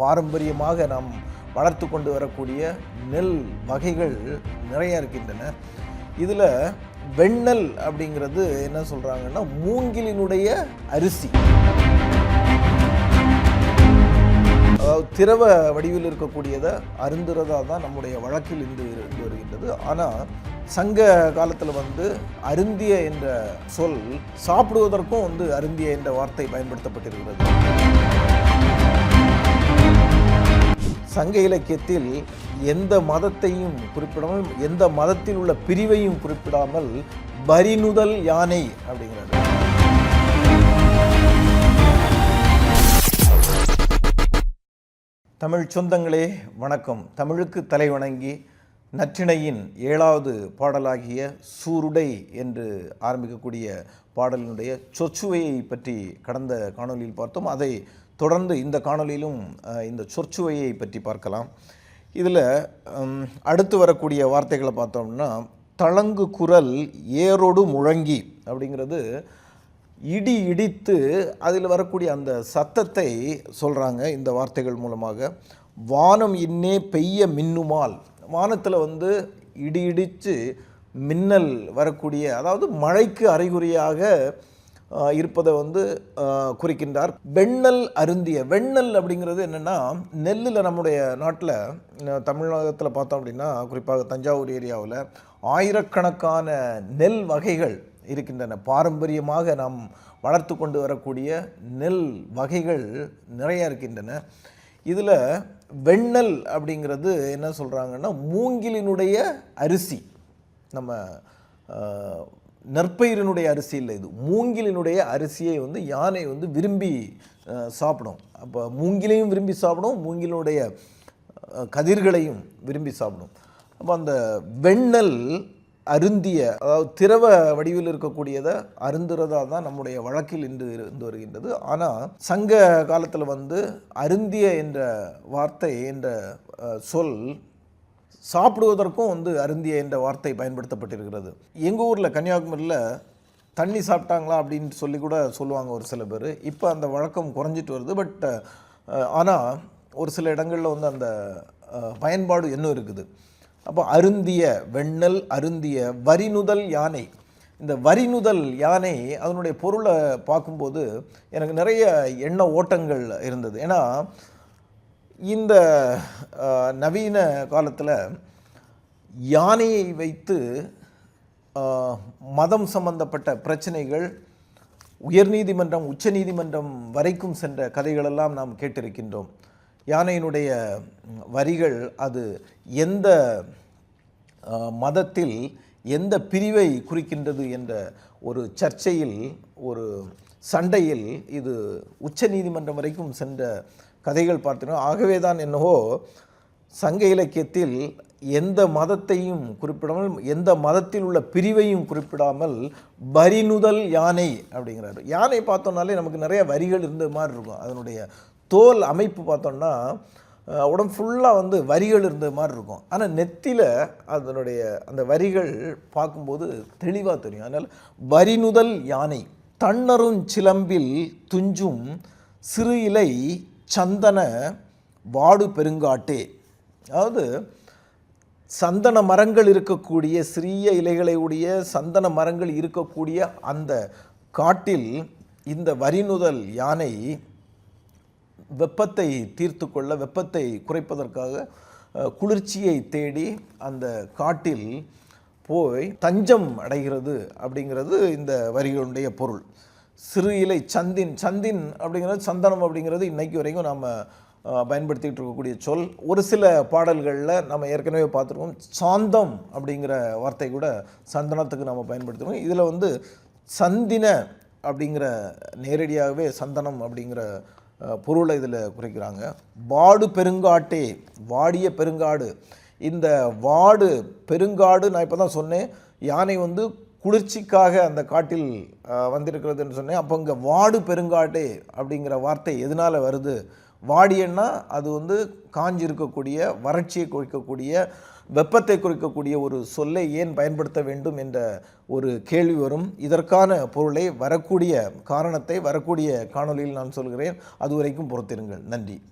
பாரம்பரியமாக நாம் வளர்த்து கொண்டு வரக்கூடிய நெல் வகைகள் நிறைய இருக்கின்றன. இதில் வெண்ணெல் அப்படிங்கிறது என்ன சொல்கிறாங்கன்னா மூங்கிலினுடைய அரிசி. அதாவது திரவ வடிவில் இருக்கக்கூடியதை அருந்துறதா தான் நம்முடைய வழக்கில் இருந்து இருந்து வருகின்றது. ஆனால் சங்க காலத்தில் வந்து அருந்திய என்ற சொல் சாப்பிடுவதற்கும் வந்து அருந்திய என்ற வார்த்தை பயன்படுத்தப்பட்டிருக்கிறது. சங்க இலக்கியத்தில் எந்த மதத்தையும் குறிப்பிடாமல் எந்த மதத்தில் உள்ள பிரிவையும் குறிப்பிடாமல் பரிநுதல் யானை அப்படிங்கிறது தமிழ் சொந்தங்களே வணக்கம். தமிழுக்கு தலை வணங்கி நற்றிணையின் ஏழாவது பாடலாகிய சூருடை என்று ஆரம்பிக்கக்கூடிய பாடலினுடைய சொற்சுவையை பற்றி கடந்த காணொளியில் பார்த்தோம். அதை தொடர்ந்து இந்த காணொலியிலும் இந்த சொற்சுவையை பற்றி பார்க்கலாம். இதில் அடுத்து வரக்கூடிய வார்த்தைகளை பார்த்தோம்னா தளங்கு குரல் ஏரோடு முழங்கி அப்படிங்கிறது இடி இடித்து அதில் வரக்கூடிய அந்த சத்தத்தை சொல்கிறாங்க இந்த வார்த்தைகள் மூலமாக. வானம் இன்னே பெய்ய மின்னுமால் வானத்தில் வந்து இடி இடித்து மின்னல் வரக்கூடிய அதாவது மழைக்கு அறிகுறியாக இருப்பதை வந்து குறிக்கின்றார். வெண்ணல் அருந்திய வெண்ணல் அப்படிங்கிறது என்னென்னா நெல்லில் நம்முடைய நாட்டில் தமிழகத்தில் பார்த்தோம் அப்படின்னா குறிப்பாக தஞ்சாவூர் ஏரியாவில் ஆயிரக்கணக்கான நெல் வகைகள் இருக்கின்றன. பாரம்பரியமாக நாம் வளர்த்து கொண்டு வரக்கூடிய நெல் வகைகள் நிறைய இருக்கின்றன. இதில் வெண்ணல் அப்படிங்கிறது என்ன சொல்கிறாங்கன்னா மூங்கிலினுடைய அரிசி. நம்ம நெற்பயிரினுடைய நற்பயிரினுடைய அரிசி இல்லை இது. மூங்கிலினுடைய அரிசியை வந்து யானை வந்து விரும்பி சாப்பிடும். அப்போ மூங்கிலையும் விரும்பி சாப்பிடும் மூங்கிலினுடைய கதிர்களையும் விரும்பி சாப்பிடும். அப்போ அந்த வெண்ணல் அருந்திய அதாவது திரவ வடிவில் இருக்கக்கூடியதை அருந்துறதா தான் நம்முடைய வழக்கில் இன்று இருந்து வருகின்றது. ஆனால் சங்க காலத்தில் வந்து அருந்திய என்ற வார்த்தை என்ற சொல் சாப்பிடுவதற்கும் வந்து அருந்திய என்ற வார்த்தை பயன்படுத்தப்பட்டிருக்கிறது. எங்கள் ஊரில் கன்னியாகுமரியில் தண்ணி சாப்பிட்டாங்களா அப்படின்னு சொல்லி கூட சொல்லுவாங்க ஒரு சில பேர். இப்போ அந்த வழக்கம் குறைஞ்சிட்டு வருது. பட் ஆனால் ஒரு சில இடங்களில் வந்து அந்த பயன்பாடு இன்னும் இருக்குது. அப்போ அருந்திய வெண்ணல் அருந்திய வரிநுதல் யானை. இந்த வரிநுதல் யானை அதனுடைய பொருளை பார்க்கும்போது எனக்கு நிறைய எண்ண ஓட்டங்கள் இருந்தது. ஏன்னா இந்த நவீன காலத்தில் யானையை வைத்து மதம் சம்பந்தப்பட்ட பிரச்சனைகள் உயர்நீதிமன்றம் உச்சநீதிமன்றம் வரைக்கும் சென்ற கதைகளெல்லாம் நாம் கேட்டிருக்கின்றோம். யானையினுடைய வரிகள் அது எந்த மதத்தில் எந்த பிரிவை குறிக்கின்றது என்ற ஒரு சர்ச்சையில் ஒரு சண்டையில் இது உச்ச நீதிமன்றம் வரைக்கும் சென்ற கதைகள் பார்த்தோம் ஆகவே தான் என்னவோ சங்க இலக்கியத்தில் எந்த மதத்தையும் குறிப்பிடாமல் எந்த மதத்தில் உள்ள பிரிவையும் குறிப்பிடாமல் வரிநுதல் யானை அப்படிங்கிறாரு. யானை பார்த்தோம்னாலே நமக்கு நிறைய வரிகள் இருந்த மாதிரி இருக்கும். அதனுடைய தோல் அமைப்பு பார்த்தோம்னா உடம்பு ஃபுல்லாக வந்து வரிகள் இருந்த மாதிரி இருக்கும். ஆனால் நெத்தியில் அதனுடைய அந்த வரிகள் பார்க்கும்போது தெளிவாக தெரியும். அதனால் வரிநுதல் யானை தன்னரும் சிலம்பில் துஞ்சும் சிறு இலை சந்தன வாடு பெருங்காட்டே. அதாவது சந்தன மரங்கள் இருக்கக்கூடிய சிறிய இலைகளை உடைய சந்தன மரங்கள் இருக்கக்கூடிய அந்த காட்டில் இந்த வரிநுதல் யானை வெப்பத்தை தீர்த்து கொள்ள வெப்பத்தை குறைப்பதற்காக குளிர்ச்சியை தேடி அந்த காட்டில் போய் தஞ்சம் அடைகிறது அப்படிங்கிறது இந்த வரிகளுடைய பொருள். சிறு இலை சந்தின் சந்தின் அப்படிங்கிறது சந்தனம் அப்படிங்கிறது இன்னைக்கு வரைக்கும் நாம் பயன்படுத்திகிட்டு இருக்கக்கூடிய சொல். ஒரு சில பாடல்களில் நம்ம ஏற்கனவே பார்த்துருக்கோம். சாந்தம் அப்படிங்கிற வார்த்தை கூட சந்தனத்துக்கு நம்ம பயன்படுத்துகிறோம் இதில் வந்து சந்தின அப்படிங்கிற நேரடியாகவே சந்தனம் அப்படிங்கிற பொருளை இதில் குறிக்கிறாங்க. வாடு பெருங்காட்டே வாடிய பெருங்காடு. இந்த வாடு பெருங்காடு நான் இப்போ தான் சொன்னேன். யானை வந்து குளிர்ச்சிக்காக அந்த காட்டில் வந்திருக்கிறதுன்னு சொன்னேன். அப்போ இங்கே வாடு பெருங்காட்டே அப்படிங்கிற வார்த்தை எதனால் வருது? வாடியன்னா அது வந்து காஞ்சி இருக்கக்கூடிய வறட்சியை குறிக்கக்கூடிய வெப்பத்தை குறிக்கக்கூடிய ஒரு சொல்லை ஏன் பயன்படுத்த வேண்டும் என்ற ஒரு கேள்வி வரும். இதற்கான பொருளை வரக்கூடிய காரணத்தை வரக்கூடிய காணொளியில் நான் சொல்கிறேன். அதுவரைக்கும் பொறுத்திருங்கள். நன்றி.